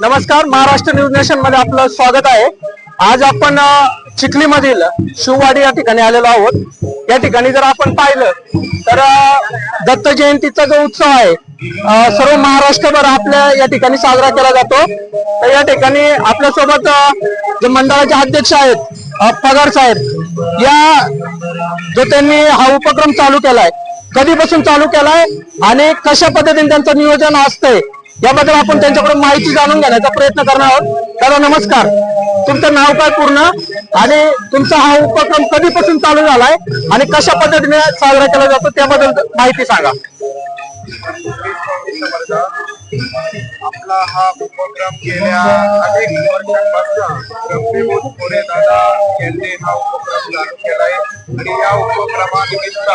नमस्कार महाराष्ट्र न्यूज नेशनमध्ये आपलं स्वागत आहे. आज आपण चिखली चिखलीमधील शिववाडी या ठिकाणी आलेलो आहोत. या ठिकाणी जर आपण पाहिलं तर दत्त जयंतीचा जो उत्सव आहे सर्व महाराष्ट्रभर आपल्या या ठिकाणी साजरा केला जातो. तर या ठिकाणी आपल्यासोबत जे मंडळाचे अध्यक्ष आहेत पगार साहेब या जो त्यांनी हा उपक्रम चालू केलाय कधीपासून चालू केलाय आणि कशा पद्धतीने त्यांचं नियोजन असतंय याबद्दल आपण त्यांच्याकडून माहिती जाणून घेण्याचा प्रयत्न करणार आहोत. दादा नमस्कार. तुमचं नाव काय पूर्ण? आणि तुमचा हा उपक्रम कधीपासून चालू झालाय? आणि कशा पद्धतीने साजरा केला जातो? त्याबद्दल माहिती सांगा. आपला हा उपक्रम गेल्या अनेक वर्षांपासून पुणे दादा यांनी हा उपक्रम चालू केलाय. आणि या उपक्रमानिमित्त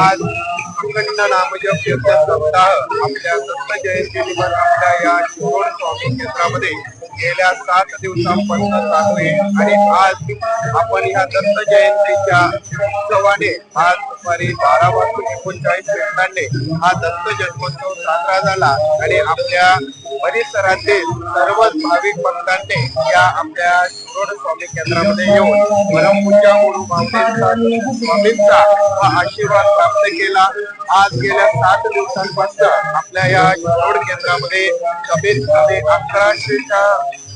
आज अखंड नामजप यज्ञ सप्ताह आपल्या दत्त जयंती आपल्या या शिरोड स्वामी क्षेत्रामध्ये गेल्या सात दिवसांपासून चालू आहे. आणि आज आपण ह्या दत्त जयंतीच्या उत्सवाने आज दुपारी बारा वाजून एकोणचाळीस मिनिटांनी हा दत्त जन्मोत्सव साजरा झाला. आणि आपल्या परिसरातील सर्वच भाविक भक्तांनी या आपल्या शिरोड स्वामी केंद्रामध्ये येऊन परमपूजा गुरु स्वामींचा आशीर्वाद प्राप्त केला. आज गेल्या सात दिवसांपासून आपल्या या शिरोड केंद्रामध्ये कमीत कमी अकराशेच्या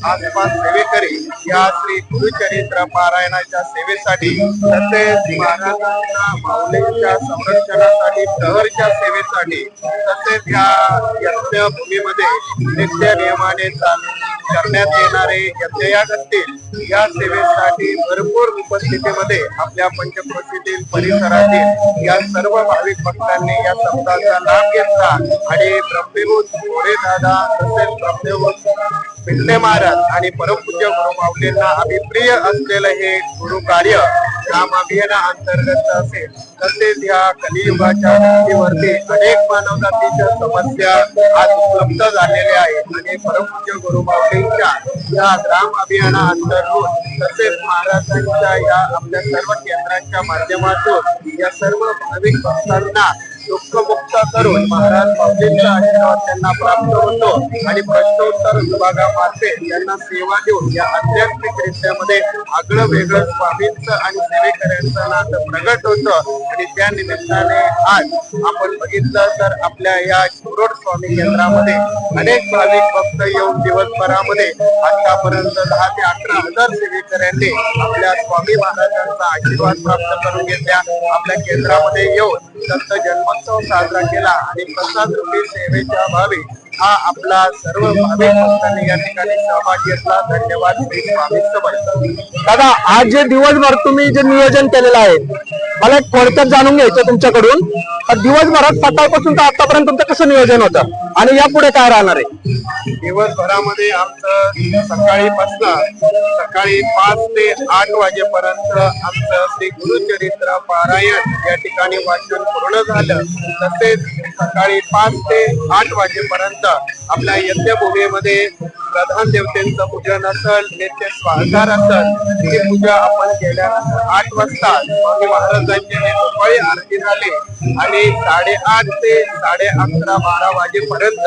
आसपास सेवेकरी या श्री गुरुचरित्र पारायणाच्या सेवेसाठी तसेच महाराजांच्या माऊलींच्या संरक्षणासाठी प्रहरच्या सेवेसाठी तसेच या यज्ञभूमीमध्ये नित्य नियमाने करण्यात येणारे यज्ञयाग असतील या सेवेसाठी भरपूर उपस्थितीमध्ये आपल्या पंचक्रोशीतील परिसरातील या सर्व भाविक भक्तांनी या शब्दाचा लाभ घेतला. आणि ब्रह्मभूत मोरे दादा तसेच ब्रह्मभूत पिंडे महाराज आणि परमपूज्य गुरु माऊलींना अभिप्रिय असलेलं हे गुरु कार्य राम अभियाना अंतर्गत असेल तसेच या कलियुगाच्या धर्तीवरती अनेक मानवजातीच्या समस्या आज उपलब्ध झालेल्या आहेत. आणि परमपूज्य गुरु माऊलींच्या या ग्राम अभियाना अंतर्गत तसेच महाराजांच्या या आपल्या सर्व केंद्रांच्या माध्यमातून या सर्व भाविक भक्तांना दुःखमुक्त करून महाराज माऊलींचा आशीर्वाद त्यांना प्राप्त होतो. आणि प्रश्नोत्तर विभागामार्फे त्यांना सेवा देऊन या आध्यात्मिक रित्यामध्ये आगळं वेगळं स्वामींचं आणि सेवेकऱ्यांचं नातं प्रगट होतं. आणि त्या निमित्ताने आज आपण बघितलं तर आपल्या या शिरोड स्वामी केंद्रामध्ये अनेक भाविक भक्त येऊन दिवसभरामध्ये आतापर्यंत दहा ते अकरा हजार सेवेकऱ्यांनी आपल्या स्वामी महाराजांचा आशीर्वाद प्राप्त करून घेतल्या. आपल्या केंद्रामध्ये येऊन संत जन्मोत्सव साजरा केला आणि प्रसाद रुपये सेवेच्या भावी हा आपला सर्व भाविक भक्तांनी या ठिकाणी सहभाग घेतला धन्यवाद. श्री स्वामी समर्थ. दादा आज जे दिवसभर तुम्ही जे नियोजन केलेलं आहे मला एक थोडक्यात जाणून घ्यायचं तुमच्याकडून. तर दिवसभरात सकाळपासून तर आतापर्यंत तुमचं कसं नियोजन होतं? आणि यापुढे काय राहणार आहे? दिवसभरामध्ये आमचं सकाळी पासन सकाळी पाच ते आठ वाजेपर्यंत आमचं श्री गुरुचरित्र पारायण या ठिकाणी वाचन पूर्ण झालं. तसेच सकाळी पाच ते आठ वाजेपर्यंत आपल्या यज्ञभूमीमध्ये प्रधान देवतेंचं पूजन असल नेते स्वाधार असेल ही पूजा आपण केल्यानंतर आठ वाजता स्वामी महाराजांची सकाळी आरती झाली. आणि साडेआठ ते साडे अकरा बारा वाजेपर्यंत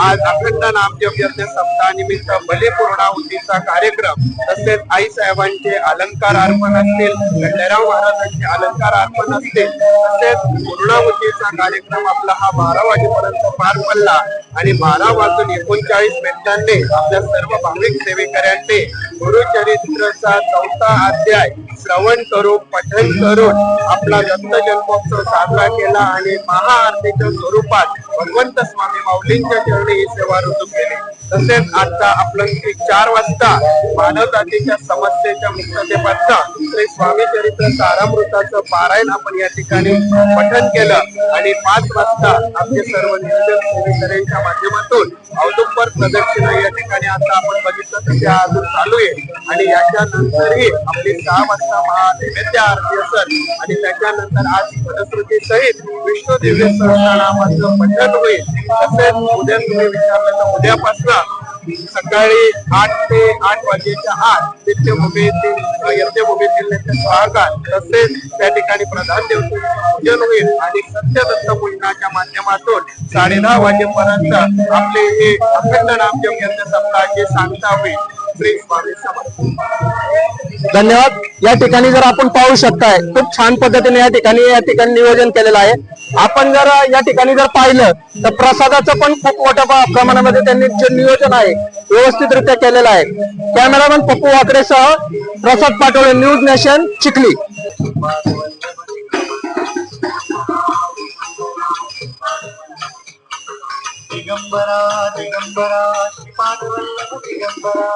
आज अखंड नामदेव सप्ताहानिमित्त बलिपूर्णाहुतीचा कार्यक्रम तसेच आई साहेबांचे अलंकार अर्पण असतील खंडेराव महाराजांचे अलंकार अर्पण असतील तसेच पूर्णाहुतीचा कार्यक्रम आपला हा बारा वाजेपर्यंत पार पडला. आणि बारा वाजून एकोणचाळीस मिनिटांनी आपल्या सर्व भाविक सेवेकऱ्यांनी गुरुचरित्रचा चौथा अध्याय श्रवण करून पठन करून आपला दत्त जन्मोत्सव साजरा केला आणि महाआरतीच्या स्वरूपात भगवंत स्वामी माऊलींच्या चरणी ही सेवा रुजू केली. तसेच आता आपलं चार वाजता मानव जातीच्या समस्येच्या मुक्ततेपासून श्री स्वामी चरित्र सारामृताचं पारायण आपण या ठिकाणी पठन केलं आणि पाच वाजता आपले सर्व नियोजन सेवेकऱ्यांच्या माध्यमातून औदुंबर प्रदक्षिणा या ठिकाणी आता आपण बघितलं तर त्या अजून चालू आहे. आणि याच्यानंतरही आपली सहा वाजता महानैवेद्य आरती असेल आणि त्याच्यानंतर आज फलश्रुती सहित विष्णू दिव्य सहस्रनामाचं पठण होईल. तसेच उद्या तुम्ही विचारलं तर उद्यापासून सकाळी आठ ते आठ वाजेच्या आत नित्यभूमी यज्ञभूमीतील यज्ञभूमी जिल्ह्याचे स्वागत तसेच त्या ठिकाणी प्रधान देवतेचे पूजन होईल आणि सत्यदत्त पूजनाच्या माध्यमातून साडे दहा वाजेपर्यंत आपले हे अखंड नामजप यज्ञ सप्ताहाची सांगता होईल. श्री स्वामी समर्थ. धन्यवाद. या ठिकाणी जर आपण पाहू शकताय खूप छान पद्धतीने या ठिकाणी या ठिकाणी नियोजन केलेलं आहे. आपण जर या ठिकाणी जर पाहिलं तर प्रसादाचं पण खूप मोठ्या प्रमाणामध्ये त्यांनी जे नियोजन आहे व्यवस्थितरित्या केलेलं आहे. कॅमेरामॅन पप्पू वाकडेसह प्रसाद पाटोळे न्यूज नेशन चिखली. दिगंबरा दिगंबरा श्रीपाद वल्लभ दिगंबरा.